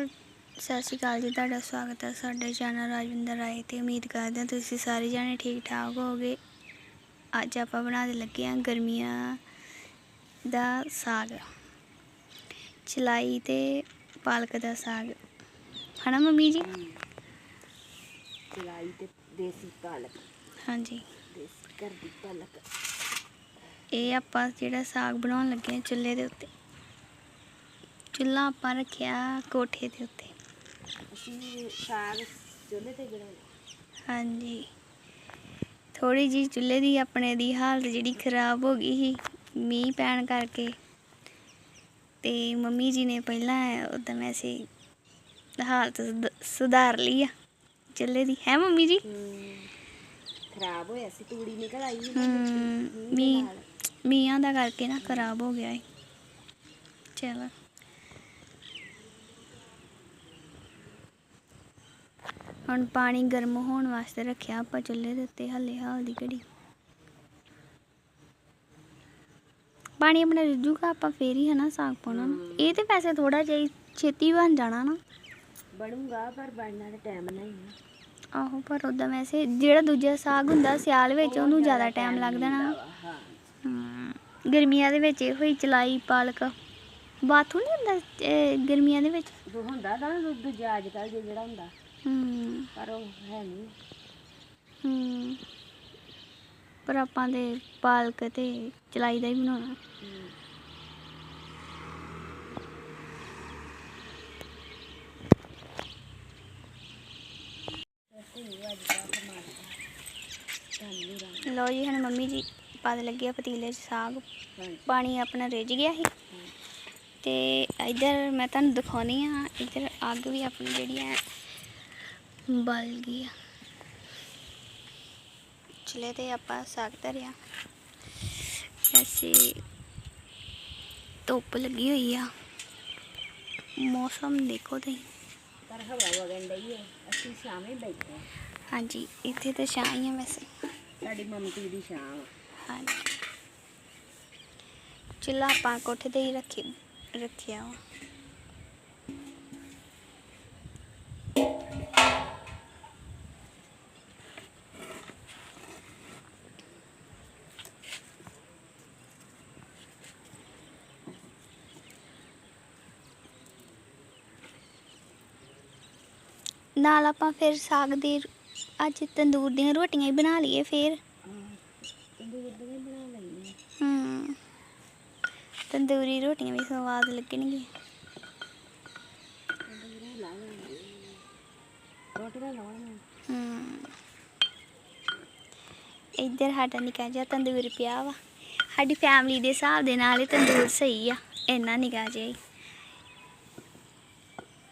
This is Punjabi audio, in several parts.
ਸਤਿ ਸ਼੍ਰੀ ਅਕਾਲ ਜੀ ਤੁਹਾਡਾ ਸਵਾਗਤ ਹੈ ਸਾਡੇ ਚੈਨਲ ਰਾਜਵਿੰਦਰ ਰਾਏ ਤੇ ਉਮੀਦ ਕਰਦੇ ਹਾਂ ਤੁਸੀਂ ਸਾਰੇ ਜਣੇ ਠੀਕ ਠਾਕ ਹੋਗੇ ਅੱਜ ਆਪਾਂ ਬਣਾਉਣ ਲੱਗੇ ਹਾਂ ਗਰਮੀਆਂ ਦਾ ਸਾਗ ਚਲਾਈ ਤੇ ਪਾਲਕ ਦਾ ਸਾਗ। ਹਨਾ ਮੰਮੀ ਜੀ? ਚਲਾਈ ਤੇ ਦੇਸੀ ਪਾਲਕ। ਹਾਂਜੀ। ਦੇਸੀ ਘਰ ਦੀ ਪਾਲਕ। ਇਹ ਆਪਾਂ ਜਿਹੜਾ ਸਾਗ ਬਣਾਉਣ ਲੱਗੇ ਹਾਂ ਚੁੱਲ੍ਹੇ ਦੇ ਉੱਤੇ। ਚੁੱਲ੍ਹਾ ਆਪਾਂ ਰੱਖਿਆ ਕੋਠੇ ਦੇ ਉੱਤੇ। ਅਸੀਂ ਸਾਗ ਚੁੱਲ੍ਹੇ ਤੇ ਬਣਾਉਣਾ ਹਾਂਜੀ। ਥੋੜੀ ਜੀ ਚੁੱਲ੍ਹੇ ਦੀ ਆਪਣੇ ਦੀ ਹਾਲਤ ਜਿਹੜੀ ਖਰਾਬ ਹੋ ਗਈ ਸੀ ਮੀਂਹ ਪੈਣ ਕਰਕੇ। ਤੇ ਮੰਮੀ ਜੀ ਨੇ ਪਹਿਲਾਂ ਉਦੋਂ ਵੈਸੇ ਹਾਲਤ ਸੁਧ- ਸੁਧਾਰ ਲਈ ਆ ਚੁੱਲ੍ਹੇ ਦੀ। ਹੈ ਮੰਮੀ ਜੀ? ਖਰਾਬ ਹੋਇਆ ਸੀ ਤੂੜੀ ਨਿਕਲ ਆਈ ਮੀਂਹ। ਮੀਂਹਾਂ ਦਾ ਕਰਕੇ ਨਾ ਖਰਾਬ ਹੋ ਗਿਆ ਹੈ ਚਲੋ। ਹੁਣ ਪਾਣੀ ਗਰਮ ਹੋਣ ਵਾਸਤੇ ਰੱਖਿਆ ਆਪਾਂ ਚੁੱਲ੍ਹੇ ਦੇ ਉੱਤੇ ਹੱਲੇ ਹਾਲ ਦੀ ਘੜੀ। ਪਾਣੀ ਆਪਣਾ ਰਿੱਝੂਗਾ ਆਪਾਂ ਫੇਰ ਹੀ ਹਨਾ ਸਾਗ ਪਾਉਣਾ। ਇਹ ਤੇ ਵੈਸੇ ਥੋੜਾ ਜਿਹਾ ਛੇਤੀ ਬਣ ਜਾਣਾ ਨਾ। ਬਣੂਗਾ ਪਰ ਬਣਨਾ ਤੇ ਟਾਈਮ ਨਹੀਂ ਆਹੋ ਪਰ ਉਦਾਂ ਵੈਸੇ ਜਿਹੜਾ ਦੂਜਾ ਸਾਗ ਹੁੰਦਾ ਸਿਆਲ ਵਿੱਚ ਉਹਨੂੰ ਜ਼ਿਆਦਾ ਟਾਈਮ ਲੱਗਦਾ ਨਾ। ਗਰਮੀਆਂ ਦੇ ਵਿੱਚ ਇਹੋ ਹੀ ਚਲਾਈ ਪਾਲਕ। ਬਾਥੂ ਨਹੀਂ ਹੁੰਦਾ ਗਰਮੀਆਂ ਦੇ ਵਿੱਚ? ਹੁੰਦਾ ਨਾ ਦੂਜਾ ਅੱਜ ਕੱਲ ਜਿਹੜਾ ਹੁੰਦਾ। ਹਮ ਪਰ ਉਹ ਹੈ ਨਹੀਂ। ਪਰ ਆਪਾਂ ਦੇ ਪਾਲਕ ਤੇ ਚਲਾਈ ਦਾ ਹੀ ਬਣਾਉਣਾ। ਲਓ ਜੀ ਹੁਣ ਮੰਮੀ ਜੀ ਪਾ ਦੇ ਲੱਗੇ ਆ ਪਤੀਲੇ 'ਚ ਸਾਗ। ਪਾਣੀ ਆਪਣਾ ਰਿੱਝ ਗਿਆ ਸੀ। ਤੇ ਇਧਰ ਮੈਂ ਤੁਹਾਨੂੰ ਦਿਖਾਉਣੀ ਆ ਇਧਰ ਅੱਗ ਵੀ ਆਪਣੀ ਜਿਹੜੀ ਹੈ ਬਲ ਗਈ ਆ ਚੁੱਲ੍ਹੇ ਤੇ ਆਪਾਂ ਸਾਗ ਧਰਿਆ। ਐਸੇ ਧੁੱਪ ਲੱਗੀ ਹੋਈ ਆ। ਮੌਸਮ ਦੇਖੋ ਤੁਸੀਂ। ਪਰ ਹਵਾ ਵਗਣ ਡਈ ਹੈ ਅਸੀਂ ਸ਼ਾਮੇ ਬੈਠੇ ਹਾਂ। ਹਾਂਜੀ ਇੱਥੇ ਤਾਂ ਛਾਂ ਹੀ ਵੈਸੇ। ਸਾਡੀ ਮਮਤੀ ਦੀ ਸ਼ਾਮ ਹਾਂਜੀ। ਚੁੱਲ੍ਹਾ ਆਪਾਂ ਕੋਠੇ ਤੇ ਹੀ ਰੱਖੀ ਰੱਖਿਆ ਵਾ। ਨਾਲ ਆਪਾਂ ਫਿਰ ਸਾਗ ਦੀ ਅੱਜ ਤੰਦੂਰ ਦੀਆਂ ਰੋਟੀਆਂ ਹੀ ਬਣਾ ਲਈਏ ਫਿਰ। ਤੰਦੂਰ ਦੇ ਬਣਾ ਲੈਣੀ ਹਮ ਤੰਦੂਰੀ ਰੋਟੀਆਂ ਵੀ ਸਵਾਦ ਲੱਗਣਗੀਆਂ। ਰੋਟੀਆਂ ਲਾਉਣੀਆਂ ਹਮ ਇੱਧਰ ਸਾਡਾ ਨਿੱਕਾ ਜਿਹਾ ਤੰਦੂਰ ਪਿਆ ਵਾ। ਸਾਡੀ ਫੈਮਿਲੀ ਦੇ ਹਿਸਾਬ ਦੇ ਨਾਲ ਇਹ ਤੰਦੂਰ ਸਹੀ ਆ। ਇੰਨਾ ਨਿੱਕਾ ਜਿਹਾ ਹੀ।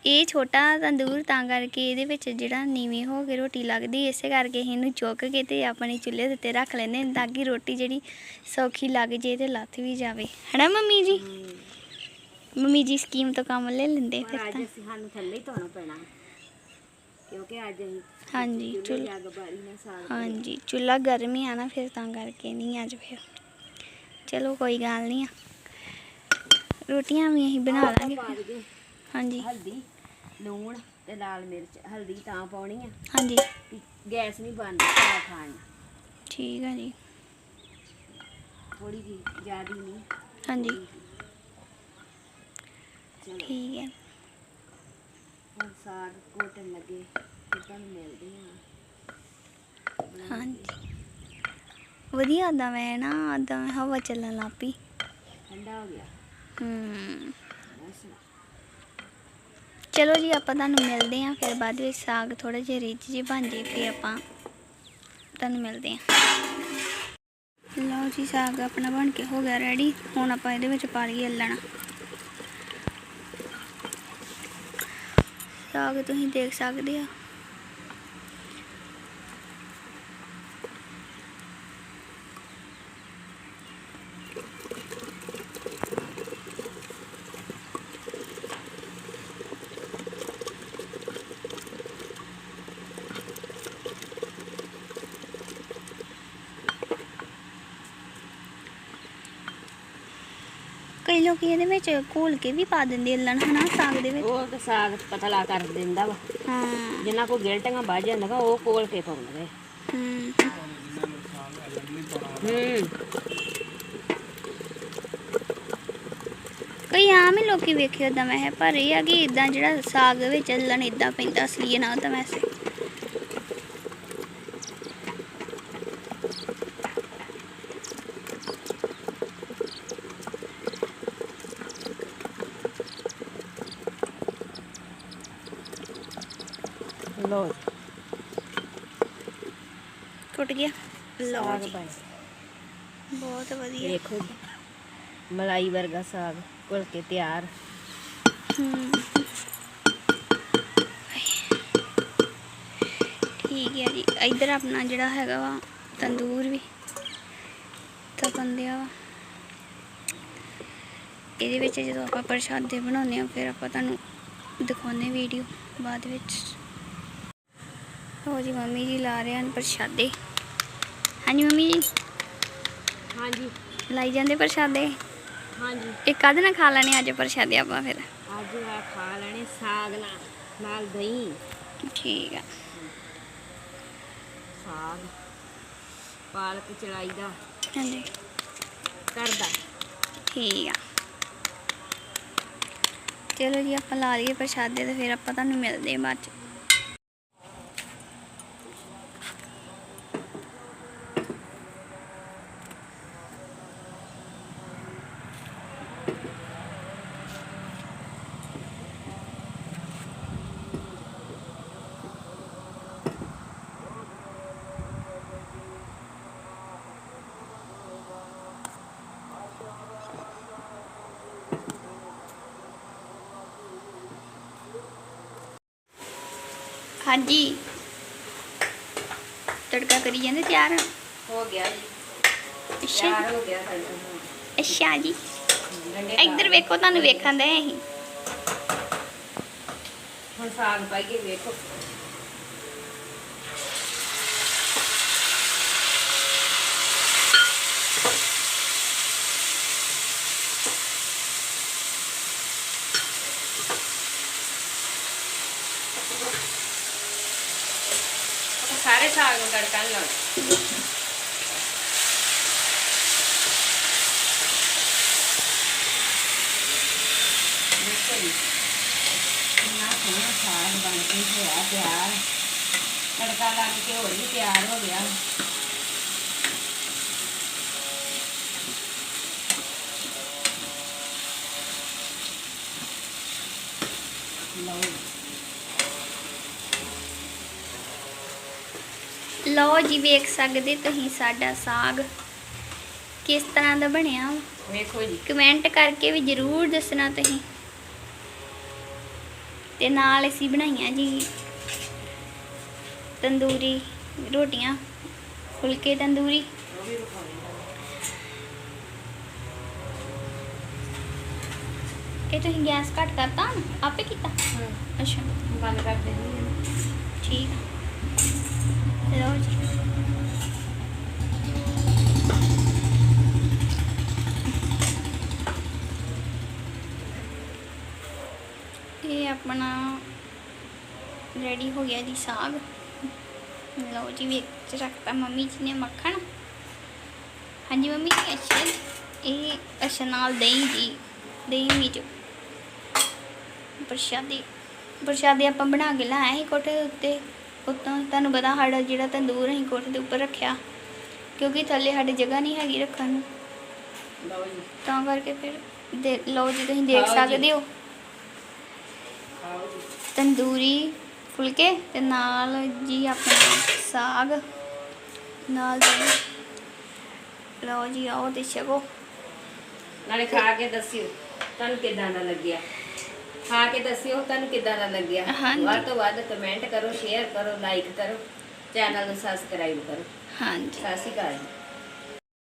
ਇਹ ਛੋਟਾ ਤੰਦੂਰ ਤਾਂ ਕਰਕੇ ਇਹਦੇ ਵਿੱਚ ਜਿਹੜਾ ਨੀਵੀਂ ਹੋ ਕੇ ਰੋਟੀ ਲੱਗਦੀ ਇਸੇ ਕਰਕੇ ਅਸੀਂ ਇਹਨੂੰ ਚੁੱਕ ਕੇ ਤੇ ਆਪਣੇ ਚੁੱਲ੍ਹੇ ਦੇ ਉੱਤੇ ਰੱਖ ਲੈਂਦੇ ਹਾਂ ਤਾਂ ਕਿ ਰੋਟੀ ਜਿਹੜੀ ਸੌਖੀ ਲੱਗ ਜੇ ਤੇ ਲੱਥ ਵੀ ਜਾਵੇ। ਹਨਾ ਮੰਮੀ ਜੀ? ਮੰਮੀ ਜੀ ਸਕੀਮ ਤੋਂ ਕੰਮ ਲੈ ਲੈਂਦੇ ਪਰ ਫਿਰ ਅੱਜ ਤਾਂ। ਅਸੀਂ ਸਾਨੂੰ ਥੱਲੇ ਹੀ ਧੋਣਾ ਪੈਣਾ। ਕਿਉਂਕਿ ਅੱਜ ਅਸੀਂ ਹਾਂਜੀ ਚੁੱਲ੍ਹੇ ਚੁੱਲ੍ਹ ਦੀ ਅੱਗ ਬਾਰੀ ਨਾਲ ਸਾਗ ਹਾਂਜੀ ਚੁੱਲ੍ਹਾ ਗਰਮ ਹੀ ਆ ਨਾ ਫਿਰ ਤਾਂ ਕਰਕੇ ਨਹੀਂ ਅੱਜ ਫਿਰ। ਚਲੋ ਕੋਈ ਗੱਲ ਨਹੀਂ ਆ। ਰੋਟੀਆਂ ਵੀ ਅਸੀਂ ਬਣਾ ਲਾਂਗੇ। ਪਾ ਫਿਰ। ਦਈਏ। ਹਾਂਜੀ। ਹਲਦੀ। ਲੂਣ ਤੇ ਲਾਲ ਮਿਰਚ ਹਲਦੀ ਤਾਂ ਪਾਉਣੀ ਆ। ਹਾਂਜੀ। ਕਿ ਗੈਸ ਨਹੀਂ ਬੰਦ ਖਾਣ ਠੀਕ ਆ ਜੀ। ਥੋੜੀ ਜੀ ਜ਼ਿਆਦੀ ਨਹੀਂ। ਹਾਂਜੀ। ਚਲੋ। ਠੀਕ ਹੈ ਹੁਣ ਸਾਗ ਕੋਟਣ ਲੱਗੇ ਫਿਰ ਤੁਹਾਨੂੰ ਮਿਲਦੇ ਹਾਂ ਹਾਂਜੀ। ਵਧੀਆ ਆਦਾ ਮੈਂ ਨਾ ਆਦਾ ਮੈਂ ਹਵਾ ਚੱਲਣ ਲੱਗ ਪਈ। ਠੰਡਾ ਹੋ ਗਿਆ। ਹੂੰ। ਚਲੋ ਜੀ, ਆਪਾਂ ਤੁਹਾਨੂੰ ਮਿਲਦੇ ਹਾਂ, ਫਿਰ ਬਾਅਦ ਵਿੱਚ ਸਾਗ ਥੋੜਾ ਜਿਹਾ ਰਿਚ ਜੀ ਬਣ ਜੇ ਫਿਰ ਆਪਾਂ ਤੁਹਾਨੂੰ ਮਿਲਦੇ ਹਾਂ। ਲਓ ਜੀ, ਸਾਗ ਆਪਣਾ ਬਣ ਕੇ ਹੋ ਗਿਆ ਰੈਡੀ ਹੁਣ ਆਪਾਂ ਇਹਦੇ ਵਿੱਚ ਪਾ ਲਈਏ ਅੱਲਣ ਸਾਗ ਤੁਸੀਂ ਦੇਖ ਸਕਦੇ ਆ ਕਈ ਲੋਕ ਇਹਦੇ ਵਿੱਚ ਘੋਲ ਕੇ ਵੀ ਪਾ ਦਿੰਦੇ ਅੱਲਣ ਹਨਾ ਸਾਗ ਦੇ ਵਿੱਚ? ਉਹ ਤਾਂ ਸਾਗ ਪਤਲਾ ਕਰ ਦਿੰਦਾ ਵਾ। ਹਾਂ। ਜਿੰਨਾ ਕੋ ਗਿਲਟੀਆਂ ਵੱਜ ਜਾਂਦਾ ਵਾ ਉਹ ਕੋਲ ਕੇ ਪਾਉਂਦੇ ਹੂੰ। ਕਈ ਆਮ ਹੀ ਲੋਕੀ ਵੇਖੇ ਉਦਾਂ ਮੈਂ ਪਰ ਇਹ ਆ ਕਿ ਇਦਾਂ ਜਿਹੜਾ ਸਾਗ ਵਿੱਚ ਅੱਲਣ ਇਦਾਂ ਪੈਂਦਾ ਅਸਲੀ ਨਾ ਤਾਂ ਵੈਸੇ। ਲੋ ਟੁੱਟ ਗਿਆ। ਜੀ। ਪਾਏ ਬਹੁਤ ਵਧੀਆ। ਦੇਖੋ ਮਲਾਈ ਵਰਗਾ ਸਾਗ ਘੁਲ ਕੇ ਤਿਆਰ ਠੀਕ ਹੈ ਜੀ। ਇੱਧਰ ਆਪਣਾ ਜਿਹੜਾ ਹੈਗਾ ਵਾ ਤੰਦੂਰ ਵੀ। ਤਪਨ ਦਿਆ ਵਾ ਇਹਦੇ ਵਿੱਚ ਜਦੋਂ ਆਪਾਂ ਪ੍ਰਸ਼ਾਦੇ ਬਣਾਉਂਦੇ ਆ ਫਿਰ ਆਪਾਂ ਤੁਹਾਨੂੰ ਦਿਖਾਉਂਦੇ ਵੀਡੀਓ ਬਾਅਦ ਵਿੱਚ। ਹੋ ਜੀ ਮੰਮੀ ਜੀ ਲਾ ਰਹੇ ਹਨ ਪ੍ਰਸ਼ਾਦੇ। ਹਾਂਜੀ ਮੰਮੀ ਜੀ? ਹਾਂਜੀ। ਲਾਈ ਜਾਂਦੇ ਪ੍ਰਸ਼ਾਦੇ? ਹਾਂਜੀ। ਇਹ ਕਦ ਨਾ ਖਾ ਲੈਣੇ ਅੱਜ ਪ੍ਰਸ਼ਾਦੇ ਆਪਾਂ ਫਿਰ? ਅੱਜ ਮੈਂ ਖਾ ਲੈਣੇ ਸਾਗ ਨਾਲ ਨਾਲ ਦਹੀਂ। ਠੀਕ ਆ। ਸਾਗ ਪਾਲਕ ਚੜਾਈ ਦਾ ਹਾਂਜੀ। ਕਰਦਾ। ਠੀਕ ਆ। ਚਲੋ ਜੀ ਆਪਾਂ ਲਾ ਲਈਏ ਪ੍ਰਸ਼ਾਦੇ ਤੇ ਫਿਰ ਆਪਾਂ ਤੁਹਾਨੂੰ ਮਿਲਦੇ ਹਾਂ ਬਾਅਦ ਚ। ਹਾਂਜੀ। ਤੜਕਾ ਕਰੀ ਜਾਂਦੇ ਤਿਆਰ? ਹੋ ਗਿਆ ਜੀ। ਅੱਛਾ। ਤਿਆਰ ਹੋ ਗਿਆ ਸਾਡਾ ਅੱਛਾ ਜੀ। ਇੱਧਰ ਵੇਖੋ ਤੁਹਾਨੂੰ ਵੇਖਣ ਦੇ ਅਸੀਂ। ਹੁਣ ਸਾਗ ਪਾਈਏ ਵੇਖੋ। ਸਾਰੇ ਸਾਗ ਨੂੰ ਤੜਕਾ ਨੀ ਲਾਉਣਾ ਦੇਖੋ ਜੀ ਕਿੰਨਾ ਸੋਹਣਾ ਸਾਗ ਬਣ ਕੇ ਹੋਇਆ ਤਿਆਰ ਤੜਕਾ ਲਾ ਕੇ ਹੋਰ ਵੀ ਤਿਆਰ ਹੋ ਗਿਆ ਲਓ ਲਓ ਜੀ ਵੇਖ ਸਕਦੇ ਤੁਸੀਂ ਸਾਡਾ ਸਾਗ ਕਿਸ ਤਰ੍ਹਾਂ ਦਾ ਬਣਿਆ। ਵੇਖੋ ਜੀ। ਕਮੈਂਟ ਕਰਕੇ ਵੀ ਜਰੂਰ ਦੱਸਣਾ ਤੁਸੀਂ। ਤੇ ਨਾਲ ਅਸੀਂ ਬਣਾਈਆਂ ਜੀ ਤੰਦੂਰੀ ਰੋਟੀਆਂ ਫੁਲਕੇ ਤੰਦੂਰੀ। ਇਹ ਤੁਸੀਂ ਗੈਸ ਘੱਟ ਕਰਤਾ ਆਪੇ ਕੀਤਾ? ਅੱਛਾ। ਬੰਦ ਕਰ ਦੇਣੀ ਠੀਕ ਲਓ ਜੀ ਇਹ ਆਪਣਾ ਰੈਡੀ ਹੋ ਗਿਆ ਜੀ ਸਾਗ। ਲਓ ਜੀ, ਵਿੱਚ ਰੱਖਤਾ ਮੰਮੀ ਜੀ ਨੇ ਮੱਖਣ। ਹਾਂਜੀ ਮੰਮੀ ਜੀ ਅੱਛਾ ਇਹ ਅੱਛਾ ਨਾਲ ਦਹੀਂ ਜੀ। ਦਹੀਂ ਵਿੱਚ ਪ੍ਰਸ਼ਾਦੇ ਪ੍ਰਸ਼ਾਦੇ ਆਪਾਂ ਬਣਾ ਕੇ ਲਾਇਆ ਸੀ ਕੋਠੇ ਦੇ ਉੱਤੇ। ਉੱਤੋਂ ਤੁਹਾਨੂੰ ਪਤਾ ਸਾਡਾ ਜਿਹੜਾ ਤੰਦੂਰ ਅਸੀਂ ਕੋਠੇ ਦੇ ਉੱਪਰ ਰੱਖਿਆ ਕਿਉਂਕਿ ਥੱਲੇ ਸਾਡੀ ਜਗ੍ਹਾ ਨਹੀਂ ਹੈਗੀ ਰੱਖਣ ਨੂੰ। ਲਓ ਜੀ। ਤਾਂ ਕਰਕੇ ਫਿਰ ਦੇ ਲਓ ਜੀ ਤੁਸੀਂ ਦੇਖ। ਸਕਦੇ ਹੋ। ਤੰਦੂਰੀ ਫੁਲਕੇ ਤੇ ਨਾਲ ਜੀ ਆਪਣਾ ਸਾਗ ਨਾਲ ਦਹੀਂ ਲਓ ਜੀ ਆਓ ਤੇ ਛਕੋ। ਨਾਲੇ ਖਾ ਕੇ ਦੱਸਿਓ ਤੁਹਾਨੂੰ ਕਿਦਾਂ ਦਾ ਲੱਗਿਆ? ਖਾ ਕੇ ਦੱਸਿਓ ਤੁਹਾਨੂੰ ਕਿਦਾਂ ਦਾ ਲੱਗਿਆ। ਹਾਂਜੀ। ਵੱਧ ਤੋਂ ਵੱਧ ਕਮੈਂਟ ਕਰੋ ਸ਼ੇਅਰ ਕਰੋ ਲਾਈਕ ਕਰੋ ਚੈਨਲ ਨੂੰ ਸਬਸਕ੍ਰਾਈਬ ਕਰੋ। ਹਾਂਜੀ। ਸਤਿ ਸ਼੍ਰੀ ਅਕਾਲ ਜੀ।